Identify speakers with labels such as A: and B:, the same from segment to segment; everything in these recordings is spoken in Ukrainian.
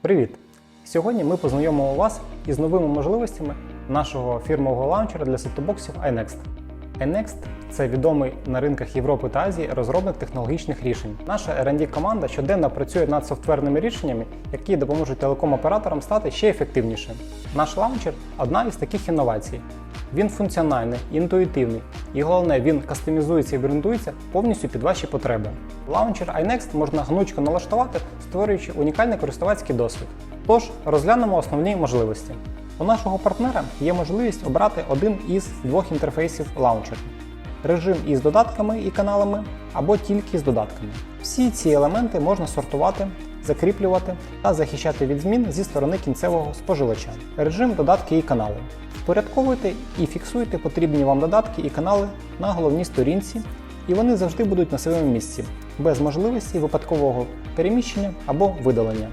A: Привіт! Сьогодні ми познайомимо вас із новими можливостями нашого фірмового лаунчера для сеттобоксів iNext. iNext – це відомий на ринках Європи та Азії розробник технологічних рішень. Наша R&D команда щоденно працює над софтверними рішеннями, які допоможуть телеком-операторам стати ще ефективнішим. Наш лаунчер одна із таких інновацій. Він функціональний, інтуїтивний і головне, він кастомізується і брендується повністю під ваші потреби. Лаунчер iNext можна гнучко налаштувати, створюючи унікальний користувацький досвід. Тож розглянемо основні можливості. У нашого партнера є можливість обрати один із двох інтерфейсів лаунчера режим із додатками і каналами або тільки з додатками. Всі ці елементи можна сортувати, закріплювати та захищати від змін зі сторони кінцевого споживача. Режим додатки і канали. Впорядковуйте і фіксуйте потрібні вам додатки і канали на головній сторінці, і вони завжди будуть на своєму місці, без можливості випадкового переміщення або видалення.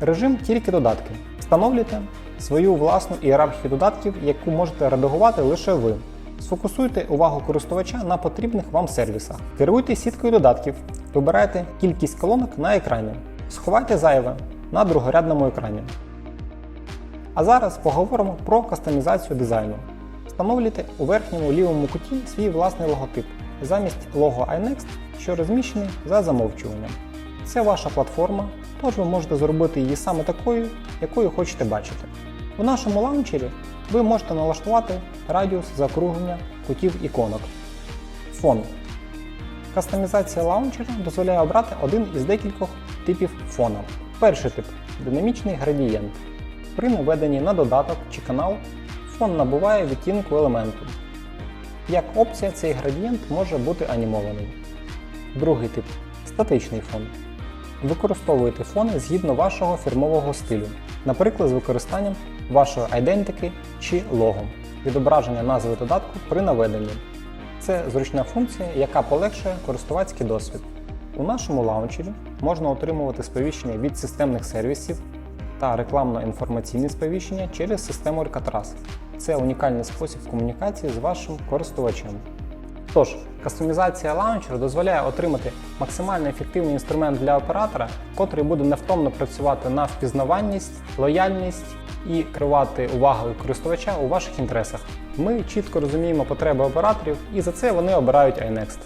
A: Режим тільки додатки. Встановлюйте свою власну ієрархію додатків, яку можете редагувати лише ви. Сфокусуйте увагу користувача на потрібних вам сервісах. Керуйте сіткою додатків, вибирайте кількість колонок на екрані. Сховайте зайве на другорядному екрані. А зараз поговоримо про кастомізацію дизайну. Встановлюйте у верхньому лівому куті свій власний логотип замість лого iNext, що розміщений за замовчуванням. Це ваша платформа, тож ви можете зробити її саме такою, якою хочете бачити. У нашому лаунчері ви можете налаштувати радіус закруглення кутів іконок. Фон. Кастомізація лаунчера дозволяє обрати один із декількох типів фону. Перший тип динамічний градієнт. При наведенні на додаток чи канал фон набуває відтінку елементу. Як опція, цей градієнт може бути анімований. Другий тип статичний фон. Використовуйте фони згідно вашого фірмового стилю, наприклад, з використанням вашої айдентики чи лого, відображення назви додатку при наведенні. Це зручна функція, яка полегшує користувацький досвід. У нашому лаунчері можна отримувати сповіщення від системних сервісів та рекламно-інформаційні сповіщення через систему Alcatraz. Це унікальний спосіб комунікації з вашим користувачем. Тож, кастомізація лаунчера дозволяє отримати максимально ефективний інструмент для оператора, котрий буде невтомно працювати на впізнаванність, лояльність і керувати увагою користувача у ваших інтересах. Ми чітко розуміємо потреби операторів і за це вони обирають iNext.